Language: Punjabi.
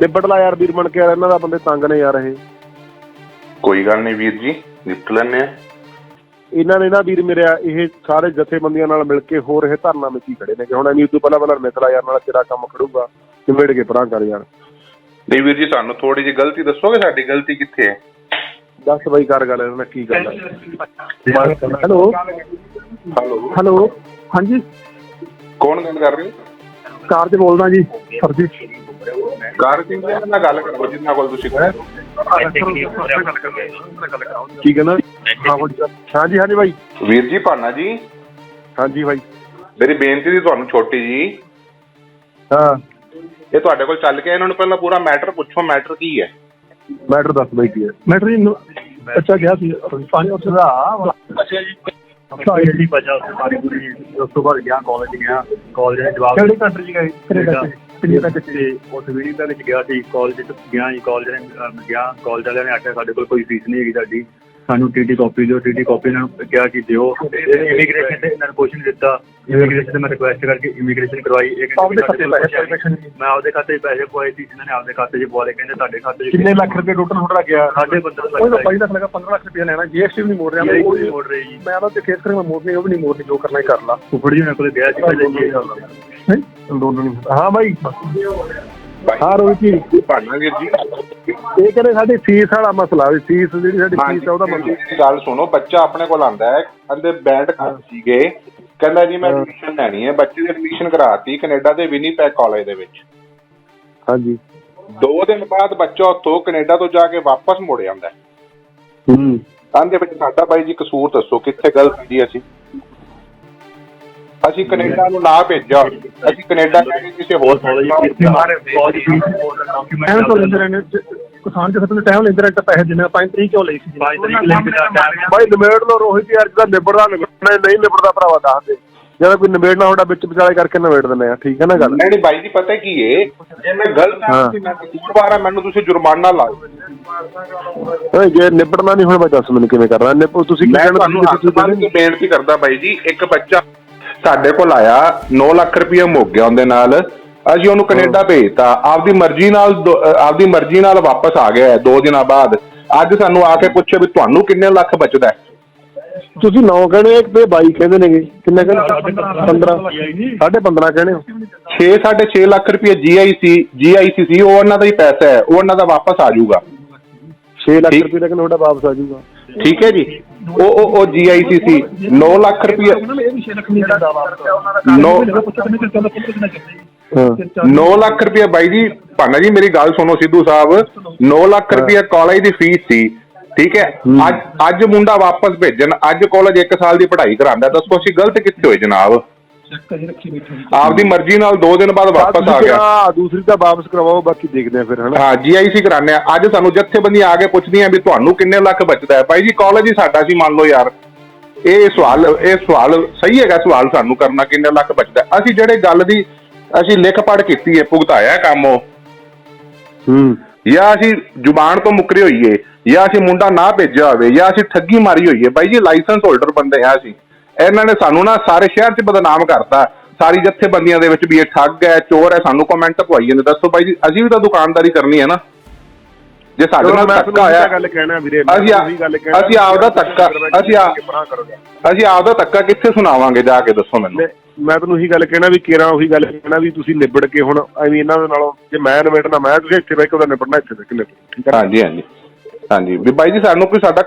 ਨਿਬੜ ਲਾ ਯਾਰ ਵੀਰ ਬਣ ਕੇ ਯਾਰ ਇਹਨਾਂ ਦਾ ਬੰਦੇ ਤੰਗ ਨੇ ਯਾਰ ਇਹ। ਕੋਈ ਗੱਲ ਨਹੀਂ ਵੀਰ ਜੀ ਨਿਪਟ ਲੈਣੇ ਆ ਇਹਨਾਂ ਨੇ ਨਾ ਵੀਰ ਮੇਰਿਆ ਇਹ ਸਾਰੇ ਜਥੇਬੰਦੀਆਂ ਨਾਲ ਮਿਲ ਕੇ ਹੋਰ ਇਹ ਧਰਨਾ ਮਿੱਟੀ ਖੜੇ ਨੇ ਕਿ ਹੁਣ ਐਨੀ ਉਦੋਂ ਪਹਿਲਾਂ ਪਹਿਲਾਂ ਮਿੱਤਲਾ ਯਾਰ ਨਾਲ ਤੇਰਾ ਕੰਮ ਖੜੂਗਾ ਨਿਬੜ ਕੇ ਪਰਾਂ ਕਰ ਯਾਰ। ਨਹੀਂ ਵੀਰ ਜੀ ਸਾਨੂੰ ਥੋੜੀ ਜਿਹੀ ਗਲਤੀ ਦੱਸੋਗੇ ਸਾਡੀ ਗਲਤੀ ਕਿੱਥੇ ਹੈ? ਦੱਸ ਬਾਈ ਕਰ ਗੱਲ ਇਹਨਾਂ ਕੀ ਗੱਲ ਹੈ ਹੈਲੋ। ਹਲੋ। ਹੈਲੋ ਹਾਂਜੀ। ਕੌਣ ਗੱਲ ਕਰ ਰਹੇ ਹੋ? ਕਾਰ ਤੇ ਬੋਲਦਾ ਜੀ ਸਰ ਜੀ ਕਾਰ ਸਿੰਘ ਜੀ ਨਾਲ ਗੱਲ ਕਰੋ ਜਿੰਨਾ ਕੋਲ ਤੁਸੀਂ ਕੀ ਕਹਿੰਦਾ? ਹਾਂ ਬੋਲ ਹਾਂਜੀ ਹਾਂਜੀ ਬਾਈ। ਵੀਰ ਜੀ ਭਾਨਾ ਜੀ। ਹਾਂਜੀ ਬਾਈ। ਮੇਰੀ ਬੇਨਤੀ ਸੀ ਤੁਹਾਨੂੰ ਛੋਟੀ ਜੀ। ਹਾਂ। ਇਹ ਤੁਹਾਡੇ ਕੋਲ ਚੱਲ ਕੇ ਇਹਨਾਂ ਨੂੰ ਪਹਿਲਾਂ ਪੂਰਾ ਮੈਟਰ ਪੁੱਛੋ ਮੈਟਰ ਕੀ ਹੈ? ਮੈਟਰ ਦੱਸ ਬਾਈ ਕੀ ਹੈ। ਮੈਟਰ ਜੀ ਨੂੰ- ਅੱਛਾ ਗਿਆ ਸੀ ਪਾਣੀ ਉਸ ਦਾ। ਅੱਛਾ ਜੀ। ਜਿਹੜੀ ਬਚਾ ਉਸ ਤੋਂ ਬਾਅਦ ਗਿਆ ਕਾਲਜ ਗਿਆ ਕਾਲਜ ਦੇ ਜਵਾਬ ਕਿਹੜੀ 'ਚ ਗਏ? ਕੈਨੇਡਾ ਕੈਨੇਡਾ ਤੇ ਉਸ ਵੀਡੀਓ ਦੇ ਵਿੱਚ ਗਿਆ ਸੀ ਕਾਲਜ ਚ ਗਿਆ ਜੀ ਕਾਲਜ ਨੇ ਅਹ, ਗਿਆ ਕਾਲਜ ਵਾਲਿਆਂ ਨੇ ਆਖਿਆ ਸਾਡੇ ਕੋਲ ਕੋਈ ਫੀਸ ਨਹੀਂ ਹੈਗੀ ਤੁਹਾਡੀ ਸਾਨੂੰ ਟੀਟੀ ਕਾਪੀ ਦਿਓ ਟੀਟੀ ਕਾਪੀ ਇਹਨਾਂ ਨੂੰ ਕਿਹਾ ਕਿ ਦਿਓ। ਇਮੀਗ੍ਰੇਸ਼ਨ ਤੇ ਇਹਨਾਂ ਨੂੰ ਕੁਛ ਨਹੀਂ ਦਿੱਤਾ। ਇਮੀਗ੍ਰੇਸ਼ਨ ਤੇ ਮੈਂ ਰਿਕੁਐਸਟ ਕਰਕੇ ਇਮੀਗ੍ਰੇਸ਼ਨ ਕਰਵਾਈ। ਇਹ ਕਹਿੰਦੇ ਆਪਦੇ ਵੀ ਸਾਡੇ ਖਾਤੇ ਕੋਲ ਪੈਸੇ ਕੁਛ ਹੈ ਨਹੀਂ। ਮੈਂ ਆਪਦੇ ਖਾਤੇ 'ਚ ਪੈਸੇ ਪਵਾਏ ਸੀ ਇਹਨਾਂ ਨੇ ਆਪਦੇ ਖਾਤੇ 'ਚ ਪਵਾ ਲਏ। ਕਹਿੰਦੇ ਤੁਹਾਡੇ ਖਾਤੇ 'ਚ ਕਿੰਨੇ ਲੱਖ ਰੁਪਏ ਟੋਟਲ ਤੁਹਾਡਾ ਗਿਆ। ਸਾਡੇ 15 ਉਹ ਤਾਂ ਲੱਖ ਬਾਈ ਲੱਖ ਲਗਾ 15 ਲੱਖ ਰੁਪਏ ਲੈਣਾ। ਜੀਐਸਟੀ ਵੀ ਨਹੀਂ ਮੋੜ ਰਿਹਾ। ਮੈਂ ਉਹ ਨਹੀਂ ਮੋੜ ਰਹੀ ਜੀ। ਮੈਂ ਤਾਂ ਤੇ ਕੇਸ ਕਰੀ ਮੈਂ ਮੋੜਨੀ ਉਹ ਵੀ ਨਹੀਂ ਮੋੜਨੀ ਜੋ ਕਰਨਾ ਹੀ ਕਰ ਲਾ। ਫੁੱਫੜ ਜੀ ਉਹਨਾਂ ਕੋਲ ਗਿਆ ਸੀ ਪਹਿਲੇ ਜੀ ਨਹੀਂ। ਹਾਂ ਬਾਈ। ਹਾਂ ਰੋਹਿਤ ਜੀ। ਭਾਨਾ ਵੀਰ ਜੀ। ਇਹ ਕਹਿੰਦੇ ਸਾਡੀ ਫੀਸ ਵਾਲਾ ਮਸਲਾ ਵੀ ਫੀਸ ਜਿਹੜੀ ਸਾਡੀ ਫੀਸ ਆ ਉਹਦਾ ਮਸਲਾ। ਗੱਲ ਸੁਣੋ ਬੱਚਾ ਆਪਣੇ ਕੋਲ ਆਂਦਾ ਹੈ ਕਹਿੰਦੇ ਬੈਂਡ ਕਰ ਸੀਗੇ। ਕਹਿੰਦਾ ਜੀ ਮੈਂ ਐਡਮਿਸ਼ਨ ਲੈਣੀ ਹੈ। ਬੱਚੇ ਦੀ ਐਡਮਿਸ਼ਨ ਕਰਾਤੀ ਕੈਨੇਡਾ ਦੇ ਵਿਨੀਪੈਗ ਕਾਲਜ ਦੇ ਵਿੱਚ। ਹਾਂਜੀ। ਦੋ ਦਿਨ ਬਾਅਦ ਬੱਚਾ ਉੱਥੋਂ ਕੈਨੇਡਾ ਤੋਂ ਜਾ ਕੇ ਵਾਪਸ ਮੁੜ ਜਾਂਦਾ ਹੈ। ਕਹਿੰਦੇ ਵਿੱਚ ਸਾਡਾ ਬਾਈ ਜੀ ਕਸੂਰ ਦੱਸੋ ਕਿੱਥੇ ਗਲਤ ਜੀ ਅਸੀਂ? ਅਸੀਂ ਕੈਨੇਡਾ ਨੂੰ ਨਾ ਭੇਜਿਆ। ਅਸੀਂ ਕੈਨੇਡਾ ਜਾ ਕੇ ਕਿਸੇ ਹੋਰ ਐਵੇਂ ਤੋਂ ਲੈਂਦੇ ਰਹਿੰਦੇ ਜ- ਕਿਸਾਨ ਜਿਹਾ ਤੁਹਾਨੂੰ ਟਾਈਮ ਲੈਂਦੇ ਰਹਿੰਦੇ ਤਾਂ ਪੈਸੇ ਦਿੰਦੇ 5 ਤਰੀਕ ਕਿਉਂ ਲਈ ਸੀ ਬਾਈ ਤਰੀਕ ਲੈ ਕੇ ਦਾ ਟਾਈਮ ਬਾਈ ਨਿਬੇੜ ਲੋ ਰੋਹਿਤ ਯਾਰ ਜਿਹਦਾ ਨਿਬੜਦਾ ਨਿਬੜਨਾ ਨਹੀਂ ਨਿਬੜਦਾ ਭਰਾਵਾ ਦੱਸ ਦੇ। ਜਦੋਂ ਕੋਈ ਨਿਬੇੜਨਾ ਤੁਹਾਡਾ ਵਿੱਚ ਵਿਚਾਲੇ ਕਰਕੇ ਨਿਬੇੜ ਦਿੰਦੇ ਆ। ਠੀਕ ਹੈ ਨਾ ਗੱਲ? ਨਹੀਂ ਨਹੀਂ ਬਾਈ ਜੀ ਪਤਾ ਕੀ ਏ? ਜੇ ਮੈਂ ਗਲਤ ਹਾਂ। ਹਾਂ। ਤੇ ਮੈਂ ਹਾਂ ਮੈਨੂੰ ਤੁਸੀਂ ਜੁਰਮਾਨਾ ਲਾਓ ਓਏ ਜੇ ਨਿਬੜਨਾ ਨਹੀਂ ਹੁਣ ਬਾਈ ਦੱਸ ਮੈਨੂੰ ਕਿਵੇਂ ਕਰਨਾ। ਨਿਬ ਤੁਸੀਂ ਕੀ ਮੈਂ ਕਹਿਣਾ ਤੁਹਾਨੂੰ ਹੱਥ ਤੁਸੀਂ ਬੰਨ੍ਹ ਕੇ ਬੇਨਤੀ ਕਰਦਾ ਬਾਈ ਜੀ ਇੱਕ ਬੱਚਾ ਸਾਡੇ ਕੋਲ ਆਇਆ 9 ਲੱਖ ਰੁਪਏ ਮੁੱਕ ਗਿਆ ਉਹਦੇ ਨਾਲ। ਅਸੀਂ ਉਹਨੂੰ ਕੈਨੇਡਾ ਭੇਜਤਾ। ਆਪਦੀ ਮਰਜ਼ੀ ਨਾਲ ਆਪਦੀ ਮਰਜ਼ੀ ਨਾਲ ਵਾਪਸ ਆ ਗਿਆ ਹੈ ਦੋ ਦਿਨਾਂ ਬਾਅਦ। ਅੱਜ ਸਾਨੂੰ ਆ ਕੇ ਪੁੱਛੇ ਵੀ ਤੁਹਾਨੂੰ ਕਿੰਨੇ ਲੱਖ ਬਚਦਾ? ਤੁਸੀਂ 9 ਕਹਿੰਦੇ ਇੱਕ ਤੇ 22 ਕਹਿੰਦੇ ਨੇਗੇ। ਕਿੰਨੇ ਕਹਿੰਦੇ 15 ਸਾਢੇ 15 ਕਹਿੰਦੇ ਹੋ। 6 6.5 ਲੱਖ ਰੁਪਏ ਜੀਆਈਸੀ ਜੀਆਈਸੀ ਸੀ ਉਹ ਉਹਨਾਂ ਦਾ ਹੀ ਪੈਸਾ ਹੈ ਉਹ ਉਹਨਾਂ ਦਾ ਵਾਪਸ ਆ ਜਾਊਗਾ। 6 ਲੱਖ। ਰੁਪਏ ਦਾ ਤੁਹਾਡਾ ਵਾਪਸ ਆ ਜਾਊਗਾ। ਠੀਕ ਹੈ ਜੀ। ਉਹ ਉਹ ਉਹ ਜੀਆਈਸੀ ਸੀ। 9 ਲੱਖ ਰੁਪਏ ਇਹ ਵੀ 6 ਲੱਖ ਨਹੀਂ ਦਾ ਵਾਪਸ। ਨੌ- ਹਾਂ। 9 ਲੱਖ ਰੁਪਏ ਬਾਈ ਜੀ ਭਾਨਾ ਜੀ ਮੇਰੀ ਗੱਲ ਸੁਣੋ ਸਿੱਧੂ ਸਾਹਿਬ। 9 ਲੱਖ ਰੁਪਏ ਕਾਲਜ ਦੀ ਫੀਸ ਸੀ। ਠੀਕ ਹੈ? ਅੱਜ ਅੱਜ ਮੁੰਡਾ ਵਾਪਸ ਭੇਜਣ। ਅੱਜ ਕਾਲਜ 1 ਸਾਲ ਦੀ ਪੜ੍ਹਾਈ ਕਰਾਉਂਦਾ। ਦੱਸੋ ਅਸੀਂ ਗਲਤ ਕਿੱਥੇ ਹੋਏ ਜਨਾਬ? ਆਪਦੀ ਮਰਜ਼ੀ ਨਾਲ 2 ਦਿਨ ਬਾਅਦ ਵਾਪਸ ਆ ਗਿਆ। ਹਾਂ ਦੂਸਰੀ ਤਾਂ ਵਾਪਸ ਕਰਵਾਓ ਬਾਕੀ ਦੇਖਦੇ ਆ ਫਿਰ ਹਨਾ? ਹਾਂ ਜੀਆਈਸੀ ਕਰਾਉਂਦੇ ਆ ਅੱਜ ਸਾਨੂੰ ਜੱਥੇਬੰਦੀਆਂ ਆ ਕੇ ਪੁੱਛਦੀਆਂ ਵੀ ਤੁਹਾਨੂੰ ਕਿੰਨੇ ਲੱਖ ਬਚਦਾ ਹੈ? ਭਾਈ ਜੀ ਕਾਲਜ ਹੀ ਸਾਡਾ ਸੀ ਮੰਨ ਲਓ ਯਾਰ। ਇਹ ਸਵਾਲ ਇਹ ਸਵਾਲ ਸਹੀ ਹੈਗਾ ਸਵਾਲ ਸਾਨੂੰ ਕਰਨਾ ਕਿੰਨੇ ਲੱਖ ਬਚਦਾ? ਅਸੀਂ ਜਿਹੜੇ ਗੱਲ ਦੀ ਅਸੀਂ ਲਿਖ ਪੜ ਕੀਤੀ ਹੈ ਭੁਗਤਾਇਆ ਕੰਮ ਉਹ। ਹੂੰ। ਜਾਂ ਅਸੀਂ ਜ਼ੁਬਾਨ ਤੋਂ ਮੁੱਕਰੇ ਹੋਈਏ ਜਾਂ ਅਸੀਂ ਮੁੰਡਾ ਨਾ ਭੇਜਿਆ ਹੋਵੇ ਜਾਂ ਅਸੀਂ ਠੱਗੀ ਮਾਰੀ ਹੋਈਏ ਬਾਈ ਜੀ ਲਾਇਸੈਂਸ ਹੋਲਡਰ ਬੰਦੇ ਆ ਅਸੀਂ। ਇਹਨਾਂ ਨੇ ਸਾਨੂੰ ਨਾ ਸਾਰੇ ਸ਼ਹਿਰ 'ਚ ਬਦਨਾਮ ਕਰਤਾ। ਸਾਰੀ ਜੱਥੇਬੰਦੀਆਂ ਦੇ ਵਿੱਚ ਵੀ ਇਹ ਠੱਗ ਹੈ ਚੋਰ ਹੈ ਸਾਨੂੰ ਕਮੈਂਟ ਪਵਾਈ ਜਾਂਦੇ। ਦੱਸੋ ਬਾਈ ਜੀ ਅਸੀਂ ਵੀ ਤਾਂ ਦੁਕਾਨਦਾਰੀ ਕਰਨੀ ਹੈ ਨਾ। ਜੇ ਸਾਡੇ ਨਾਲ ਧੱਕਾ ਇਹ ਗੱਲ ਕਹਿਣਾ ਵੀਰੇ ਮੈਂ ਅਸੀਂ ਅਸੀਂ ਆਪਦਾ ਧੱਕਾ ਅਸੀਂ ਅਸੀਂ ਆਪਦਾ ਧੱਕਾ ਕਿੱਥੇ ਸੁਣਾਵਾਂਗੇ ਜਾ ਕੇ ਦੱਸੋ ਮੈਨੂੰ। ਮੈਂ ਤੁਹਾਨੂੰ ਉਹੀ ਗੱਲ ਕਹਿਣਾ ਵੀ ਕੇਰਾ ਉਹੀ ਗੱਲ ਕਹਿਣਾ ਵੀ ਤੁਸੀਂ ਨਿਬੜ ਕੇ ਹੁਣ ਐਵੇਂ ਇਹਨਾਂ ਦੇ ਨਾਲੋਂ ਜੇ ਮੈਂ ਨਿਬੜਨਾ ਮੈਂ ਤੁਸੀਂ ਇੱਥੇ ਬਹਿ ਕੇ ਉਹਦਾ ਨਿਬੜਨਾ ਇੱਥੇ ਬਹਿ ਕੇ ਨਿਬੜੋ ਠੀਕ ਹੈ ਹਾਂਜੀ ਹਾਂਜੀ। ਹਾਂਜੀ। ਵੀ ਬਾਈ ਜੀ ਸਾਨੂੰ ਕੋਈ ਸਾਡਾ